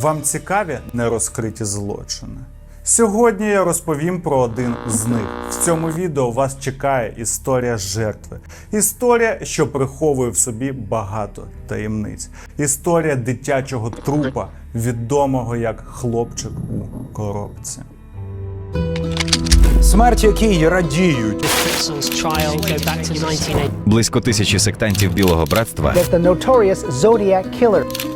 Вам цікаві нерозкриті злочини? Сьогодні я розповім про один з них. В цьому відео вас чекає історія жертви. Історія, що приховує в собі багато таємниць. Історія дитячого трупа, відомого як хлопчик у коробці. Смерть якій радіють. Fritzl's trial go back to 1980. Близько тисячі сектантів Білого братства Zodiac Killer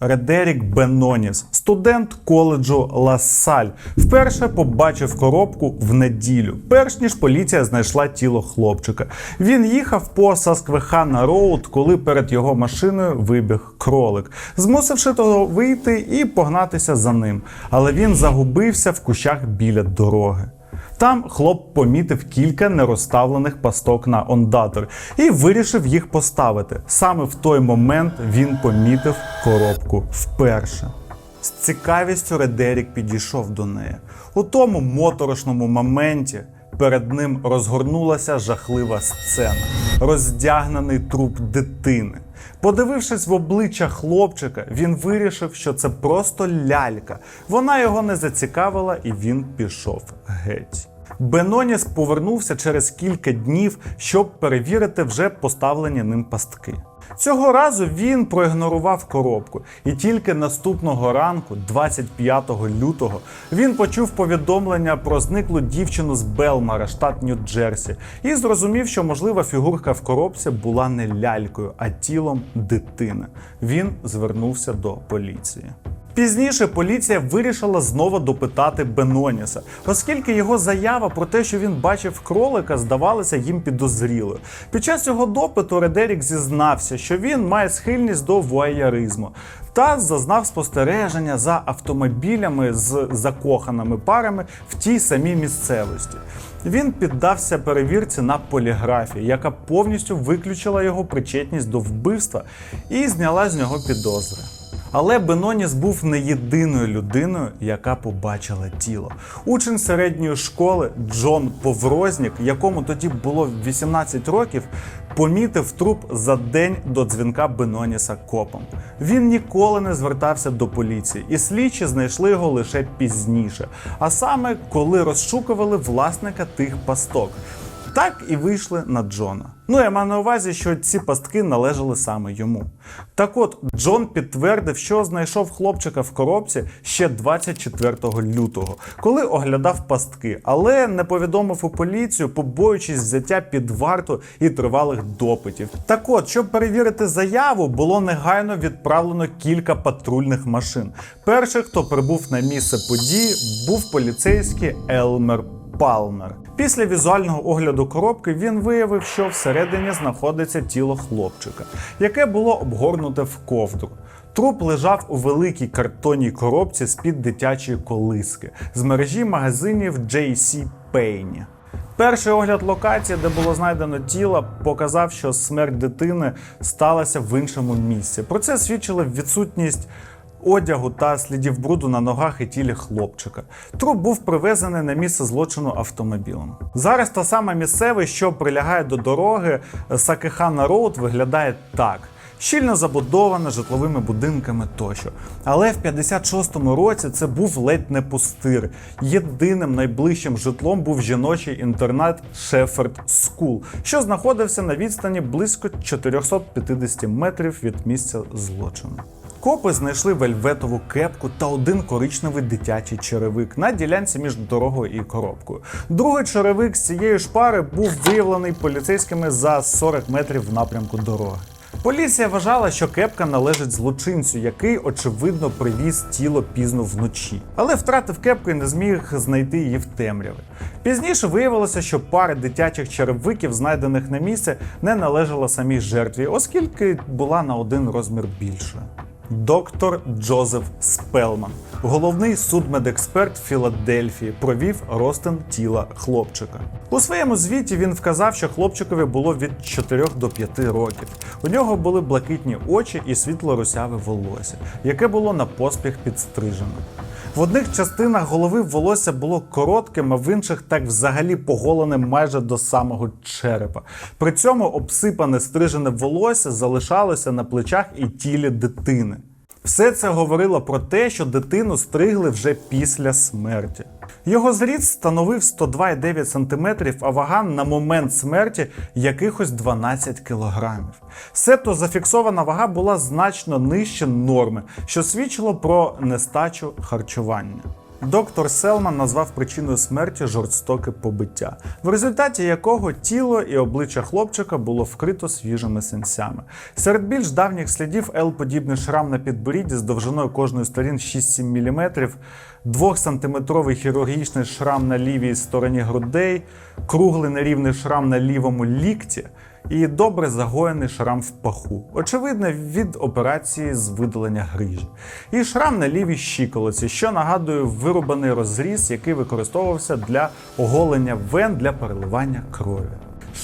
Редерік Беноніс, студент коледжу Лассаль, вперше побачив коробку в неділю, перш ніж поліція знайшла тіло хлопчика. Він їхав по Сасквехана Роуд, коли перед його машиною вибіг кролик, змусивши того вийти і погнатися за ним. Але він загубився в кущах біля дороги. Там хлоп помітив кілька нерозставлених пасток на ондатор і вирішив їх поставити. Саме в той момент він помітив коробку вперше. З цікавістю Редерік підійшов до неї. У тому моторошному моменті перед ним розгорнулася жахлива сцена, роздягнений труп дитини. Подивившись в обличчя хлопчика, він вирішив, що це просто лялька. Вона його не зацікавила, і він пішов геть. Беноніс повернувся через кілька днів, щоб перевірити вже поставлені ним пастки. Цього разу він проігнорував коробку, і тільки наступного ранку, 25 лютого, він почув повідомлення про зниклу дівчину з Белмара, штат Нью-Джерсі, і зрозумів, що можлива фігурка в коробці була не лялькою, а тілом дитини. Він звернувся до поліції. Пізніше поліція вирішила знову допитати Беноніса, оскільки його заява про те, що він бачив кролика, здавалася їм підозрілою. Під час цього допиту Редерік зізнався, що він має схильність до воєризму та зазнав спостереження за автомобілями з закоханими парами в тій самій місцевості. Він піддався перевірці на поліграфії, яка повністю виключила його причетність до вбивства і зняла з нього підозри. Але Беноніс був не єдиною людиною, яка побачила тіло. Учень середньої школи Джон Поврознік, якому тоді було 18 років, помітив труп за день до дзвінка Беноніса копом. Він ніколи не звертався до поліції, і слідчі знайшли його лише пізніше, а саме коли розшукували власника тих пасток. Так і вийшли на Джона. Ну, я маю на увазі, що ці пастки належали саме йому. Так от, Джон підтвердив, що знайшов хлопчика в коробці ще 24 лютого, коли оглядав пастки, але не повідомив у поліцію, побоюючись взяття під варту і тривалих допитів. Так от, щоб перевірити заяву, було негайно відправлено кілька патрульних машин. Перший, хто прибув на місце події, був поліцейський Елмер Палмер. Після візуального огляду коробки він виявив, що всередині знаходиться тіло хлопчика, яке було обгорнуте в ковдру. Труп лежав у великій картонній коробці з-під дитячої колиски з мережі магазинів J.C. Payne. Перший огляд локації, де було знайдено тіло, показав, що смерть дитини сталася в іншому місці. Про це свідчила відсутність одягу та слідів бруду на ногах і тілі хлопчика. Труп був привезений на місце злочину автомобілем. Зараз та сама місцевість, що прилягає до дороги Сакехана Роуд, виглядає так. Щільно забудована житловими будинками тощо. Але в 56-му році це був ледь не пустир. Єдиним найближчим житлом був жіночий інтернат Шеферд Скул, що знаходився на відстані близько 450 метрів від місця злочину. Копи знайшли вельветову кепку та один коричневий дитячий черевик на ділянці між дорогою і коробкою. Другий черевик з цієї ж пари був виявлений поліцейськими за 40 метрів в напрямку дороги. Поліція вважала, що кепка належить злочинцю, який очевидно привіз тіло пізно вночі, але втратив кепку і не зміг знайти її в темряві. Пізніше виявилося, що пара дитячих черевиків, знайдених на місці, не належала самій жертві, оскільки була на один розмір більшою. Доктор Джозеф Спелман, головний судмедексперт Філадельфії, провів розтин тіла хлопчика. У своєму звіті він вказав, що хлопчикові було від 4 до 5 років. У нього були блакитні очі і світло русяве волосся, яке було на поспіх підстрижено. В одних частинах голови волосся було коротким, а в інших так взагалі поголене майже до самого черепа. При цьому обсипане стрижене волосся залишалося на плечах і тілі дитини. Все це говорило про те, що дитину стригли вже після смерті. Його зріст становив 102,9 см, а вага на момент смерті якихось 12 кг. Себто зафіксована вага була значно нижче норми, що свідчило про нестачу харчування. Доктор Селман назвав причиною смерті жорстоке побиття, в результаті якого тіло і обличчя хлопчика було вкрито свіжими синцями. Серед більш давніх слідів L-подібний шрам на підборідді з довжиною кожної сторін 6-7 мм, 2-сантиметровий хірургічний шрам на лівій стороні грудей, круглий нерівний шрам на лівому лікті і добре загоєний шрам в паху, очевидно, від операції з видалення грижі. І шрам на лівій щиколиці, що нагадує вирубаний розріз, який використовувався для оголення вен для переливання крові.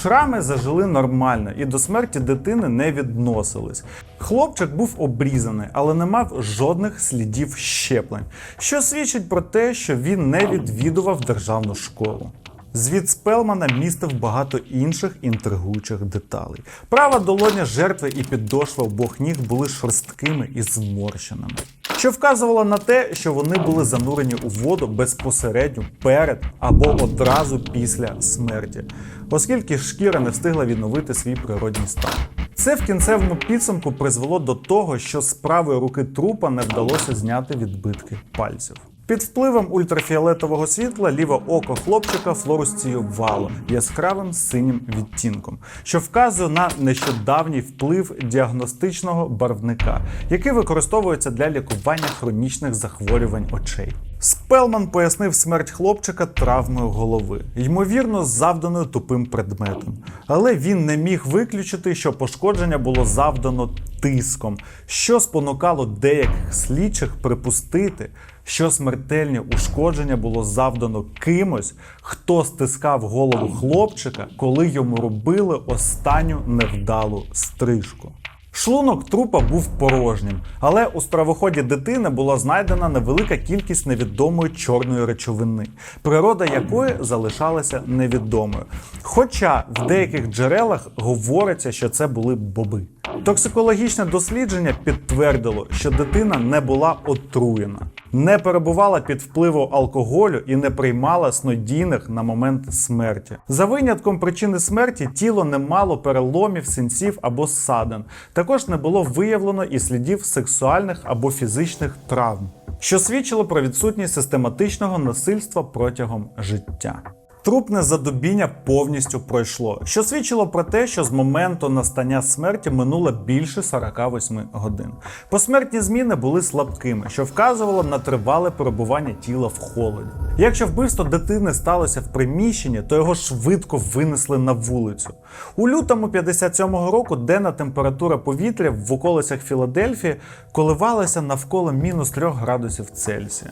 Шрами зажили нормально і до смерті дитини не відносились. Хлопчик був обрізаний, але не мав жодних слідів щеплень, що свідчить про те, що він не відвідував державну школу. Звіт Спелмана містив багато інших інтригуючих деталей. Права долоня жертви і підошва обох ніг були шорсткими і зморщеними, що вказувало на те, що вони були занурені у воду безпосередньо перед або одразу після смерті, оскільки шкіра не встигла відновити свій природній стан. Це в кінцевому підсумку призвело до того, що з правої руки трупа не вдалося зняти відбитки пальців. Під впливом ультрафіолетового світла ліве око хлопчика флуоресціювало яскравим синім відтінком, що вказує на нещодавній вплив діагностичного барвника, який використовується для лікування хронічних захворювань очей. Спелман пояснив смерть хлопчика травмою голови, ймовірно, завданою тупим предметом. Але він не міг виключити, що пошкодження було завдано тиском, що спонукало деяких слідчих припустити, що смертельне ушкодження було завдано кимось, хто стискав голову хлопчика, коли йому робили останню невдалу стрижку. Шлунок трупа був порожнім, але у стравоході дитини була знайдена невелика кількість невідомої чорної речовини, природа якої залишалася невідомою. Хоча в деяких джерелах говориться, що це були боби. Токсикологічне дослідження підтвердило, що дитина не була отруєна, не перебувала під впливом алкоголю і не приймала снодійних на момент смерті. За винятком причини смерті тіло не мало переломів, синців або ссадин. Також не було виявлено і слідів сексуальних або фізичних травм, що свідчило про відсутність систематичного насильства протягом життя. Трупне задубіння повністю пройшло, що свідчило про те, що з моменту настання смерті минуло більше 48 годин. Посмертні зміни були слабкими, що вказувало на тривале перебування тіла в холоді. Якщо вбивство дитини сталося в приміщенні, то його швидко винесли на вулицю. У лютому 57-го року денна температура повітря в околицях Філадельфії коливалася навколо мінус 3 градусів Цельсія.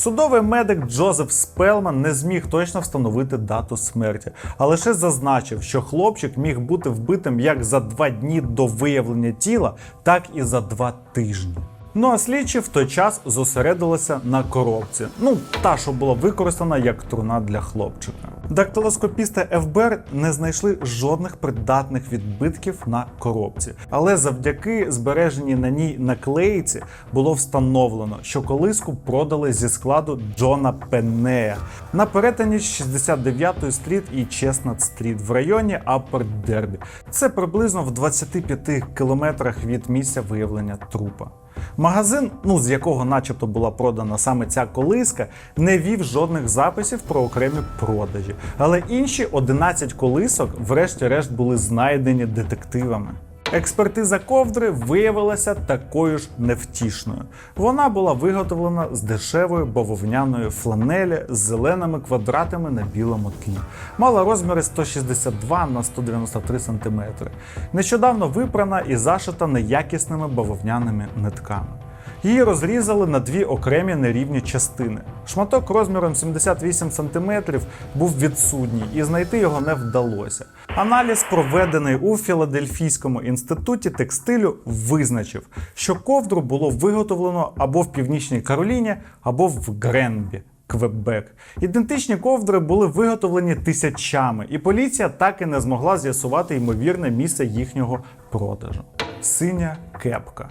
Судовий медик Джозеф Спелман не зміг точно встановити дату смерті, а лише зазначив, що хлопчик міг бути вбитим як за два дні до виявлення тіла, так і за два тижні. Ну а слідчі в той час зосередилися на коробці. Ну, та, що була використана як труна для хлопчика. Дактилоскопісти ФБР не знайшли жодних придатних відбитків на коробці, але завдяки збереженій на ній наклеїці було встановлено, що колиску продали зі складу Джона Пеннея на перетині 69-ї стріт і Чеснат стріт в районі Аппер Дербі. Це приблизно в 25 кілометрах від місця виявлення трупа. Магазин, ну з якого начебто була продана саме ця колиска, не вів жодних записів про окремі продажі. Але інші 11 колисок, врешті-решт, були знайдені детективами. Експертиза ковдри виявилася такою ж невтішною. Вона була виготовлена з дешевої бавовняної фланелі з зеленими квадратами на білому тлі. Мала розміри 162 на 193 см. Нещодавно випрана і зашита неякісними бавовняними нитками. Її розрізали на дві окремі нерівні частини. Шматок розміром 78 см був відсутній, і знайти його не вдалося. Аналіз, проведений у Філадельфійському інституті текстилю, визначив, що ковдру було виготовлено або в Північній Кароліні, або в Гренбі. Квебек. Ідентичні ковдри були виготовлені тисячами, і поліція так і не змогла з'ясувати ймовірне місце їхнього продажу. Синя кепка.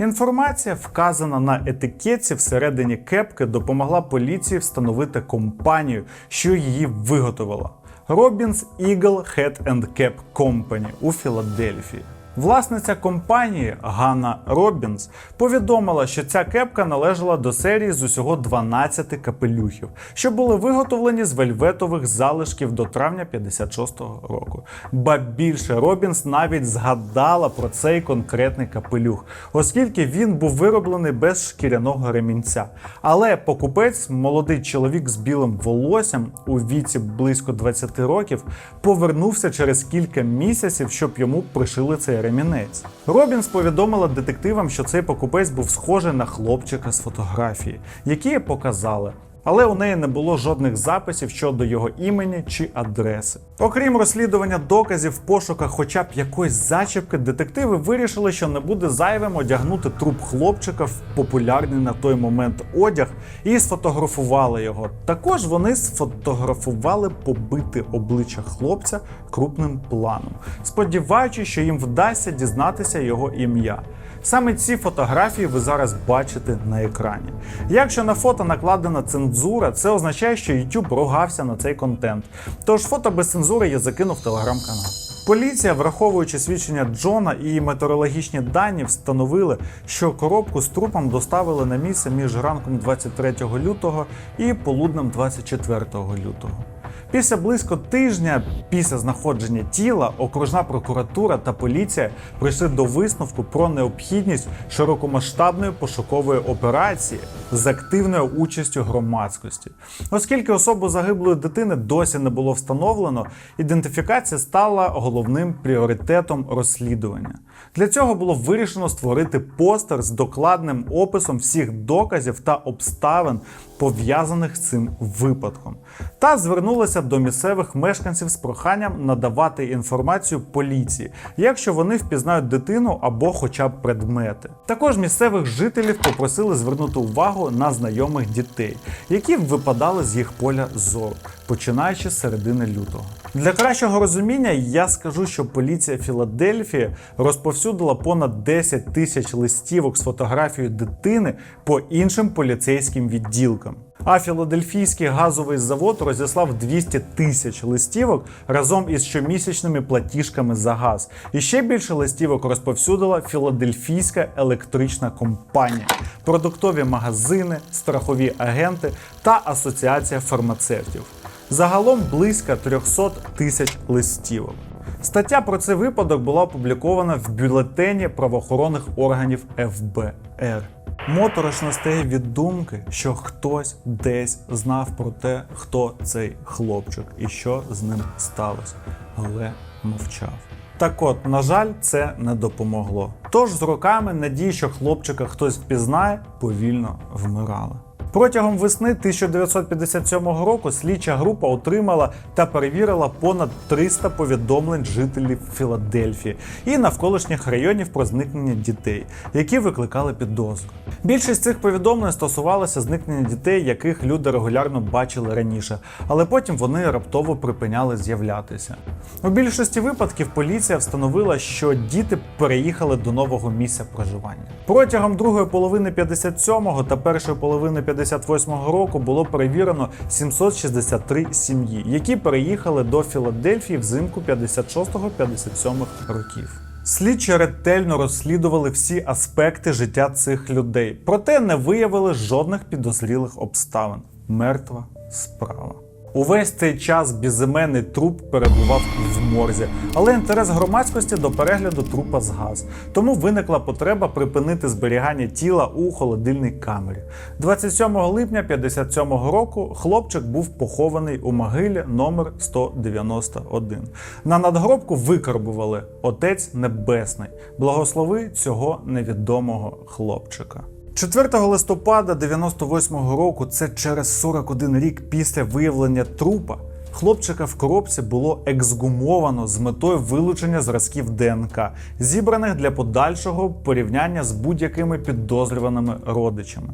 Інформація, вказана на етикетці всередині кепки, допомогла поліції встановити компанію, що її виготовила. Robbins Eagle Head and Cap Company у Філадельфії. Власниця компанії Ганна Робінс повідомила, що ця кепка належала до серії з усього 12 капелюхів, що були виготовлені з вельветових залишків до травня 56-го року. Ба більше Робінс навіть згадала про цей конкретний капелюх, оскільки він був вироблений без шкіряного ремінця. Але покупець, молодий чоловік з білим волоссям у віці близько 20 років, повернувся через кілька місяців, щоб йому пришили цей ремінець. Робінс повідомила детективам, що цей покупець був схожий на хлопчика з фотографії, які показали. Але у неї не було жодних записів щодо його імені чи адреси. Окрім розслідування доказів в пошуках хоча б якоїсь зачіпки, детективи вирішили, що не буде зайвим одягнути труп хлопчика в популярний на той момент одяг і сфотографували його. Також вони сфотографували побите обличчя хлопця крупним планом, сподіваючись, що їм вдасться дізнатися його ім'я. Саме ці фотографії ви зараз бачите на екрані. Якщо на фото накладена цензура, це означає, що YouTube ругався на цей контент. Тож фото без цензури я закинув в телеграм-канал. Поліція, враховуючи свідчення Джона і метеорологічні дані, встановили, що коробку з трупом доставили на місце між ранком 23 лютого і полуднем 24 лютого. Після близько тижня після знаходження тіла окружна прокуратура та поліція прийшли до висновку про необхідність широкомасштабної пошукової операції з активною участю громадськості. Оскільки особу загиблої дитини досі не було встановлено, ідентифікація стала головним пріоритетом розслідування. Для цього було вирішено створити постер з докладним описом всіх доказів та обставин, пов'язаних з цим випадком, та звернулися до місцевих мешканців з проханням надавати інформацію поліції, якщо вони впізнають дитину або хоча б предмети. Також місцевих жителів попросили звернути увагу на знайомих дітей, які випадали з їх поля зору, починаючи з середини лютого. Для кращого розуміння я скажу, що поліція Філадельфії розповсюдила понад 10 тисяч листівок з фотографією дитини по іншим поліцейським відділкам. А філадельфійський газовий завод розіслав 200 тисяч листівок разом із щомісячними платіжками за газ. І ще більше листівок розповсюдила філадельфійська електрична компанія, продуктові магазини, страхові агенти та асоціація фармацевтів. Загалом близько 300 тисяч листівок. Стаття про цей випадок була опублікована в бюлетені правоохоронних органів ФБР. Моторошно стає від думки, що хтось десь знав про те, хто цей хлопчик і що з ним сталося, але мовчав. Так от, на жаль, це не допомогло. Тож з роками надії, що хлопчика хтось впізнає, повільно вмирала. Протягом весни 1957 року слідча група отримала та перевірила понад 300 повідомлень жителів Філадельфії і навколишніх районів про зникнення дітей, які викликали підозру. Більшість цих повідомлень стосувалося зникнення дітей, яких люди регулярно бачили раніше, але потім вони раптово припиняли з'являтися. У більшості випадків поліція встановила, що діти переїхали до нового місця проживання. Протягом другої половини 57-го та першої половини 58-го року було перевірено 763 сім'ї, які переїхали до Філадельфії взимку 56-57 років. Слідчі ретельно розслідували всі аспекти життя цих людей, проте не виявили жодних підозрілих обставин. Мертва справа. Увесь цей час безіменний труп перебував в морзі, але інтерес громадськості до перегляду трупа згас. Тому виникла потреба припинити зберігання тіла у холодильній камері. 27 липня 57-го року хлопчик був похований у могилі номер 191. На надгробку викарбували Отець Небесний, благослови цього невідомого хлопчика. 4 листопада 98-го року, це через 41 рік після виявлення трупа, хлопчика в коробці було ексгумовано з метою вилучення зразків ДНК, зібраних для подальшого порівняння з будь-якими підозрюваними родичами.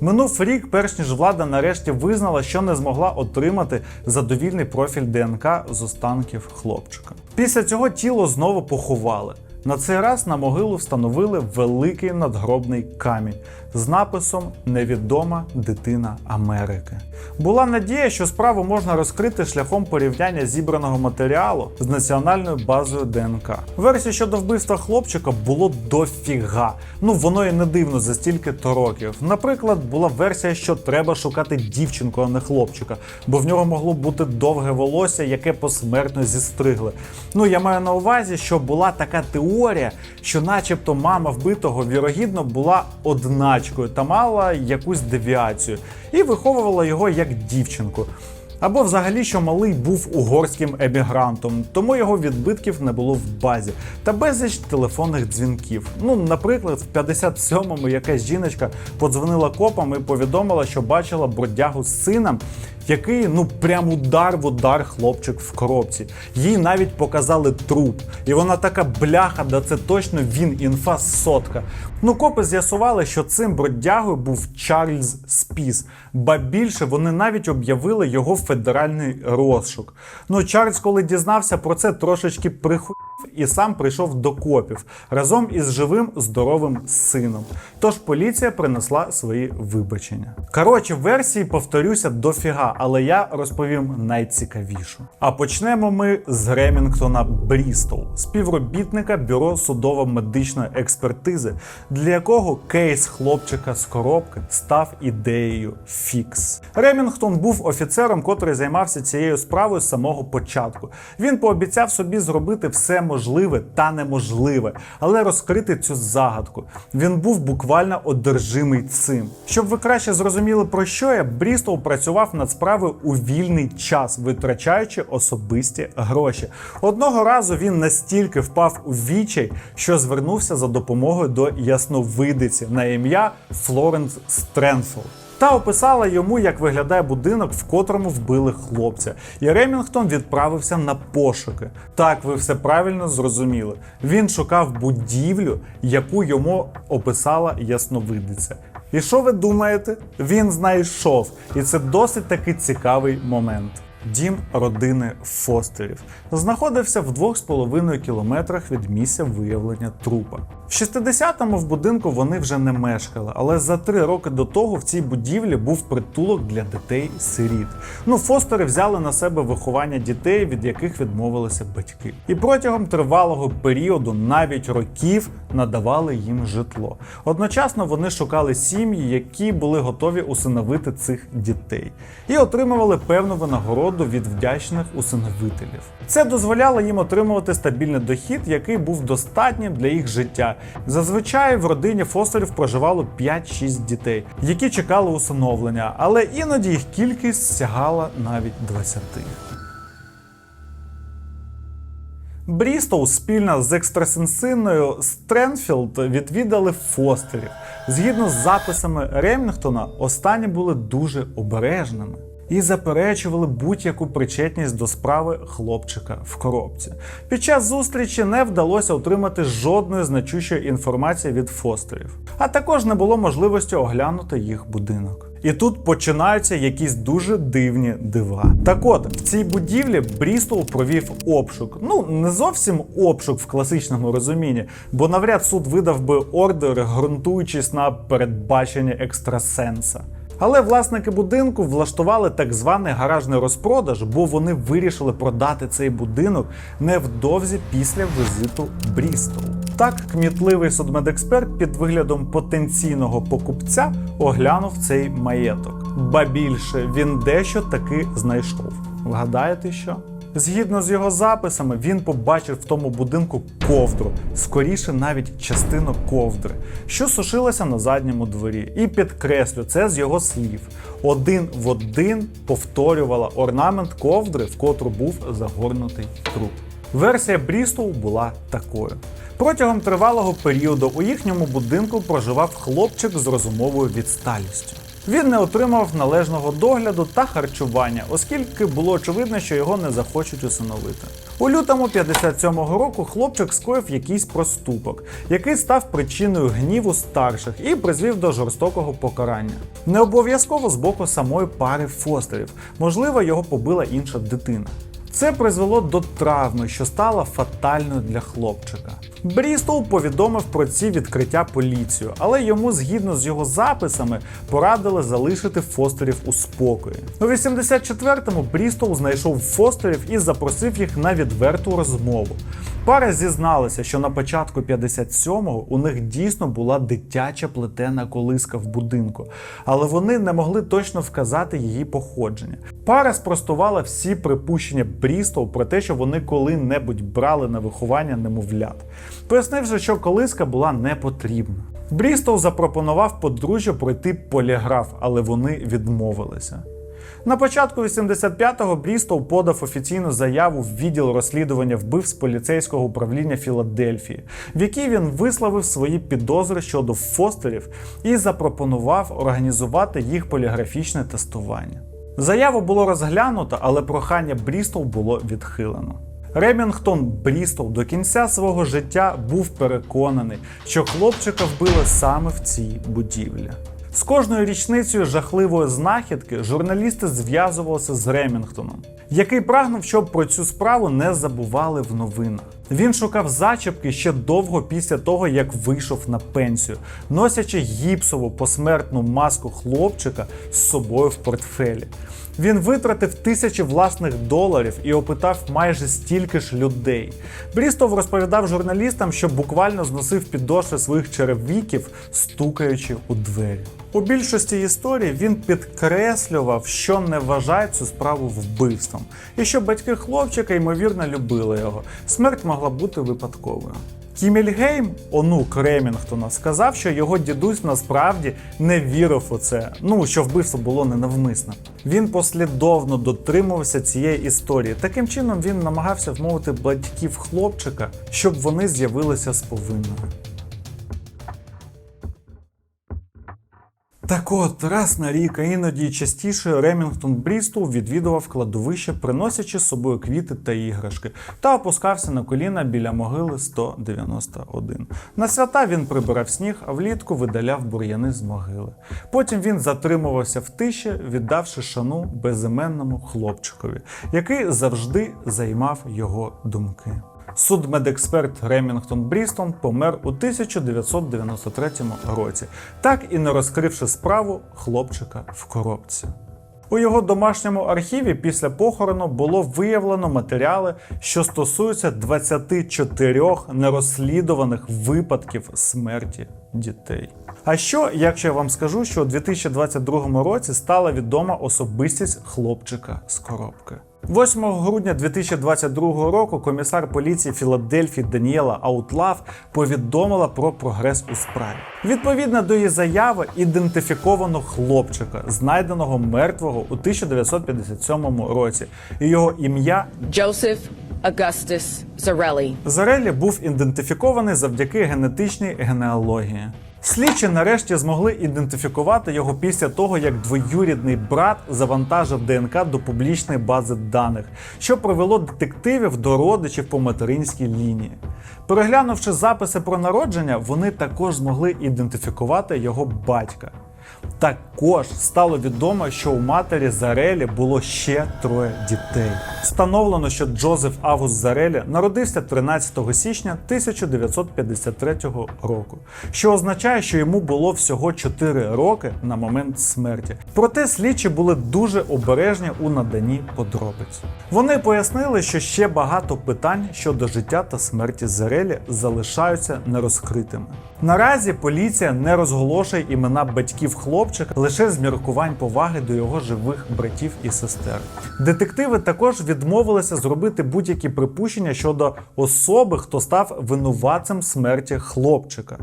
Минув рік, перш ніж влада нарешті визнала, що не змогла отримати задовільний профіль ДНК з останків хлопчика. Після цього тіло знову поховали. На цей раз на могилу встановили великий надгробний камінь з написом Невідома дитина Америки. Була надія, що справу можна розкрити шляхом порівняння зібраного матеріалу з національною базою ДНК. Версій щодо вбивства хлопчика було дофіга. Ну воно і не дивно за стільки то років. Наприклад, була версія, що треба шукати дівчинку, а не хлопчика, бо в нього могло бути довге волосся, яке посмертно зістригли. Ну я маю на увазі, що була така теорія, що, начебто, мама вбитого вірогідно була одначкою та мала якусь девіацію, і виховувала його як дівчинку. Або взагалі, що малий був угорським емігрантом, тому його відбитків не було в базі, та безліч телефонних дзвінків. Ну, наприклад, в 57-му якась жіночка подзвонила копам і повідомила, що бачила бродягу з сином, який ну прям удар в удар хлопчик в коробці. Їй навіть показали труп. І вона така бляха, да це точно він, інфа сотка. Ну, копи з'ясували, що цим бродягою був Чарльз Спіс. Ба більше вони навіть об'явили його федеральний розшук. Ну, Чарльз, коли дізнався про це, трошечки прихуїв і сам прийшов до копів разом із живим здоровим сином. Тож поліція принесла свої вибачення. Коротше, версії повторюся дофіга, але я розповім найцікавішу. А почнемо ми з Ремінгтона Брістол, співробітника бюро судово-медичної експертизи, для якого кейс хлопчика з коробки став ідеєю фікс. Ремінгтон був офіцером, котрий займався цією справою з самого початку. Він пообіцяв собі зробити все можливе та неможливе, але розкрити цю загадку. Він був буквально одержимий цим. Щоб ви краще зрозуміли про що я, Брістол працював над справою у вільний час, витрачаючи особисті гроші. Одного разу він настільки впав у відчай, що звернувся за допомогою до ясновидиці на ім'я Флоренс Стренфел. Та описала йому, як виглядає будинок, в котрому вбили хлопця. І Ремінгтон відправився на пошуки. Так, ви все правильно зрозуміли. Він шукав будівлю, яку йому описала ясновидиця. І що ви думаєте? Він знайшов. І це досить таки цікавий момент. Дім родини Фостерів знаходився в 2,5 кілометрах від місця виявлення трупа. В 60-му в будинку вони вже не мешкали, але за три роки до того в цій будівлі був притулок для дітей-сиріт. Ну, Фостери взяли на себе виховання дітей, від яких відмовилися батьки. І протягом тривалого періоду, навіть років, надавали їм житло. Одночасно вони шукали сім'ї, які були готові усиновити цих дітей, і отримували певну винагороду від вдячних усиновителів. Це дозволяло їм отримувати стабільний дохід, який був достатнім для їх життя. Зазвичай в родині Фостерів проживало 5-6 дітей, які чекали усиновлення, але іноді їх кількість сягала навіть 20. Брістоу спільно з екстрасенсиною Стренфілд відвідали Фостерів. Згідно з записами Ремінгтона, останні були дуже обережними і заперечували будь-яку причетність до справи хлопчика в коробці. Під час зустрічі не вдалося отримати жодної значущої інформації від Фостерів, а також не було можливості оглянути їх будинок. І тут починаються якісь дуже дивні дива. Так от, в цій будівлі Брістол провів обшук. Ну, не зовсім обшук в класичному розумінні, бо навряд суд видав би ордер, ґрунтуючись на передбаченні екстрасенса. Але власники будинку влаштували так званий гаражний розпродаж, бо вони вирішили продати цей будинок невдовзі після візиту Брістол. Так, кмітливий судмедексперт під виглядом потенційного покупця оглянув цей маєток. Ба більше він дещо таки знайшов. Вгадаєте що? Згідно з його записами, він побачив в тому будинку ковдру, скоріше навіть частину ковдри, що сушилася на задньому дворі. І підкреслю, це з його слів. Один в один повторювала орнамент ковдри, в котру був загорнутий труп. Версія Брістоу була такою. Протягом тривалого періоду у їхньому будинку проживав хлопчик з розумовою відсталістю. Він не отримав належного догляду та харчування, оскільки було очевидно, що його не захочуть усиновити. У лютому 57-го року хлопчик скоїв якийсь проступок, який став причиною гніву старших і призвів до жорстокого покарання. Не обов'язково з боку самої пари фостерів, можливо, його побила інша дитина. Це призвело до травми, що стала фатальною для хлопчика. Брістоу повідомив про ці відкриття поліцію, але йому, згідно з його записами, порадили залишити фостерів у спокої. У 84-му Брістоу знайшов фостерів і запросив їх на відверту розмову. Пара зізналася, що на початку 57-го у них дійсно була дитяча плетена колиска в будинку, але вони не могли точно вказати її походження. Пара спростувала всі припущення Брістоу про те, що вони коли-небудь брали на виховання немовлят, пояснивши, що колиска була не потрібна. Брістоу запропонував подружжю пройти поліграф, але вони відмовилися. На початку 85-го Брістоу подав офіційну заяву в відділ розслідування вбивств поліцейського управління Філадельфії, в якій він висловив свої підозри щодо фостерів і запропонував організувати їх поліграфічне тестування. Заяву було розглянуто, але прохання Брістол було відхилено. Ремінгтон Брістол до кінця свого життя був переконаний, що хлопчика вбили саме в цій будівлі. З кожною річницею жахливої знахідки журналісти зв'язувалися з Ремінгтоном, який прагнув, щоб про цю справу не забували в новинах. Він шукав зачіпки ще довго після того, як вийшов на пенсію, носячи гіпсову посмертну маску хлопчика з собою в портфелі. Він витратив тисячі власних доларів і опитав майже стільки ж людей. Брістов розповідав журналістам, що буквально зносив підошви своїх черевиків, стукаючи у двері. У більшості історій він підкреслював, що не вважає цю справу вбивством, і що батьки хлопчика ймовірно любили його. Смерть могла бути випадковою. Кімільгейм, онук Ремінгтона, сказав, що його дідусь насправді не вірив у це, ну що вбивство було ненавмисне. Він послідовно дотримувався цієї історії. Таким чином він намагався вмовити батьків хлопчика, щоб вони з'явилися з повинною. Так от, раз на рік, а іноді частіше Ремінгтон Брістоу відвідував кладовище, приносячи з собою квіти та іграшки, та опускався на коліна біля могили 191. На свята він прибирав сніг, а влітку видаляв бур'яни з могили. Потім він затримувався в тиші, віддавши шану безіменному хлопчикові, який завжди займав його думки. Судмедексперт Ремінгтон Брістон помер у 1993 році, так і не розкривши справу хлопчика в коробці. У його домашньому архіві після похорону було виявлено матеріали, що стосуються 24 нерозслідуваних випадків смерті дітей. А що, якщо я вам скажу, що у 2022 році стала відома особистість хлопчика з коробки? 8 грудня 2022 року комісар поліції Філадельфії Даніела Аутлав повідомила про прогрес у справі. Відповідно до її заяви, ідентифіковано хлопчика, знайденого мертвого у 1957 році, і його ім'я Joseph Augustus Zarelli. Зарелі був ідентифікований завдяки генетичній генеалогії. Слідчі нарешті змогли ідентифікувати його після того, як двоюрідний брат завантажив ДНК до публічної бази даних, що привело детективів до родичів по материнській лінії. Переглянувши записи про народження, вони також змогли ідентифікувати його батька. Також стало відомо, що у матері Зарелі було ще троє дітей. Встановлено, що Джозеф Август Зарелі народився 13 січня 1953 року, що означає, що йому було всього 4 роки на момент смерті. Проте слідчі були дуже обережні у наданні подробиць. Вони пояснили, що ще багато питань щодо життя та смерті Зарелі залишаються нерозкритими. Наразі поліція не розголошує імена батьків хлопчика лише з міркувань поваги до його живих братів і сестер. Детективи також відмовилися зробити будь-які припущення щодо особи, хто став винуватцем смерті хлопчика.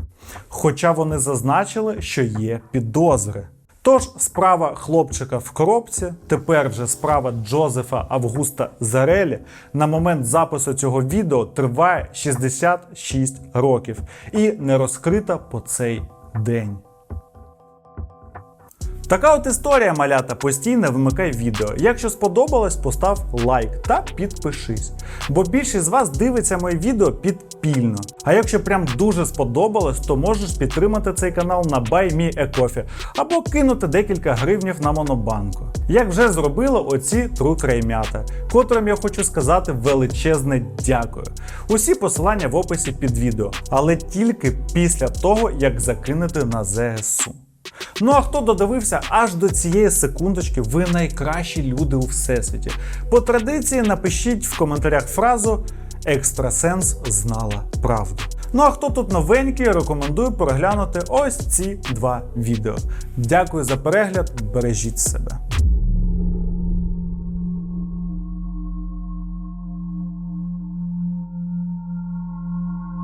Хоча вони зазначили, що є підозри. Тож справа хлопчика в коробці, тепер вже справа Джозефа Августа Зарелі на момент запису цього відео триває 66 років і не розкрита по цей день. Така от історія, малята, постійно вимикай відео. Якщо сподобалось, постав лайк та підпишись. Бо більшість з вас дивиться моє відео підпільно. А якщо прям дуже сподобалось, то можеш підтримати цей канал на BuyMeACoffee або кинути декілька гривнів на монобанку. Як вже зробили оці трутреймята, котрим я хочу сказати величезне дякую. Усі посилання в описі під відео, але тільки після того, як закинете на ЗСУ. Ну а хто додивився аж до цієї секундочки, ви найкращі люди у всесвіті. По традиції напишіть в коментарях фразу Екстрасенс знала правду. Ну а хто тут новенький, рекомендую переглянути ось ці два відео. Дякую за перегляд, бережіть себе.